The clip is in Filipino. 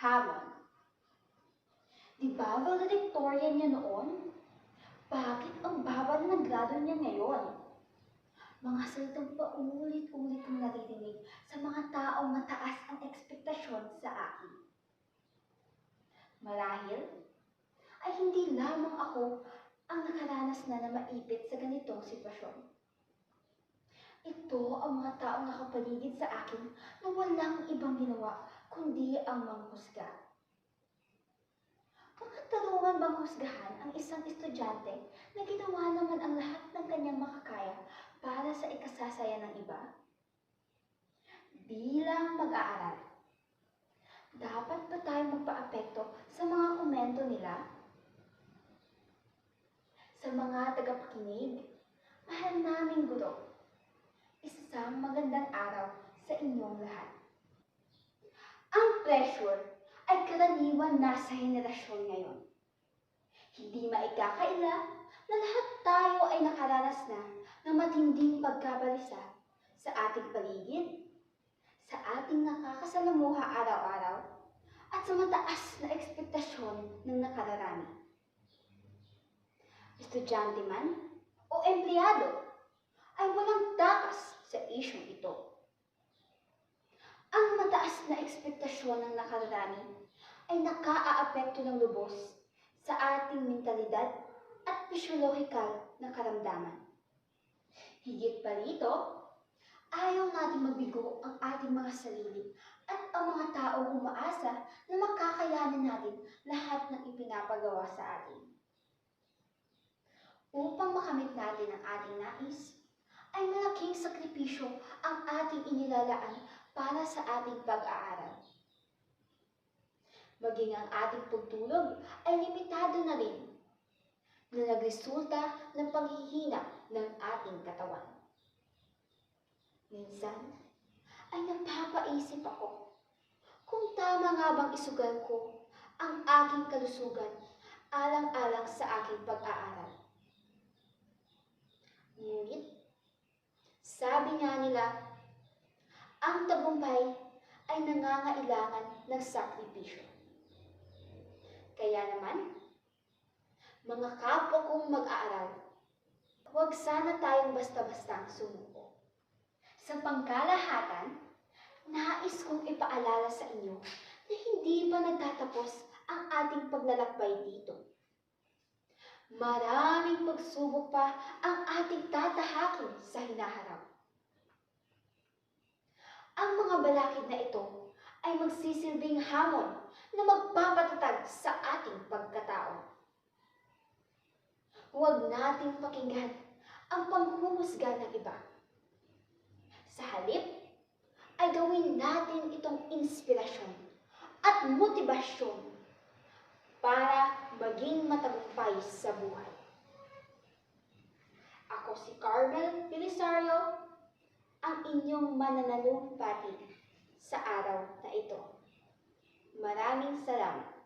Hamon. Di ba valedictorian niya noon? Bakit ang baba na ng grado niya ngayon? Mga salitang paulit-ulit kong naririnig sa mga taong mataas ang ekspektasyon sa akin. Marahil, ay hindi lamang ako ang nakaranas na na maipit sa ganitong sitwasyon. Ito ang mga taong nakapaligid sa akin na walang ibang ginawa kundi ang manghusga. Pagkatarungan bang husgahan ang isang estudyante na ginawa naman ang lahat ng kanyang makakaya para sa ikasasaya ng iba? Bilang mag-aaral, dapat ba tayo magpa-apekto sa mga komento nila? Sa mga tagapakinig, mahal naming guro, isang magandang araw sa inyong lahat. Pressure ay karaniwan nasa henerasyon ngayon. Hindi maikakaila na lahat tayo ay nakaranas na ng matinding pagkabalisa sa ating paligid, sa ating nakakasalamuha araw-araw, at sa mataas na ekspektasyon ng nakararami. Estudyante man o empleyado ay walang takas sa isyong ito. Ang na ekspektasyon ng nakararami ay nakaaapekto ng lubos sa ating mentalidad at pisyolohikal na karamdaman. Higit pa rito, ayaw natin mabigo ang ating mga sarili at ang mga taong umaasa na makakayanan natin lahat ng ipinapagawa sa atin. Upang makamit natin ang ating nais, ay malaking sakripisyo ang ating inilalaan para sa ating pag-aaral. Maging ang ating pagtulog ay limitado na rin na nagresulta ng paghihina ng ating katawan. Minsan, ay napapaisip ako kung tama nga bang isugal ko ang aking kalusugan alang-alang sa aking pag-aaral. Ngunit, sabi nga nila, ang tagumpay ay nangangailangan ng sakripisyo. Kaya naman, mga kapwa kong mag-aaral, huwag sana tayong basta-bastang sumuko. Sa pangkalahatan, nais kong ipaalala sa inyo na hindi pa nagtatapos ang ating paglalakbay dito. Maraming pagsubok pa ang ating tatahakin sa hinaharap. Ang mga balakid na ito ay magsisilbing hamon na magpapatatag sa ating pagkatao. Huwag nating pakinggan ang panghuhusga ng iba. Sa halip, ay gawin natin itong inspirasyon at motibasyon para maging matagumpay sa buhay. Ako si Carmel Belisario, ang inyong mananalumpati sa araw na ito. Maraming salamat.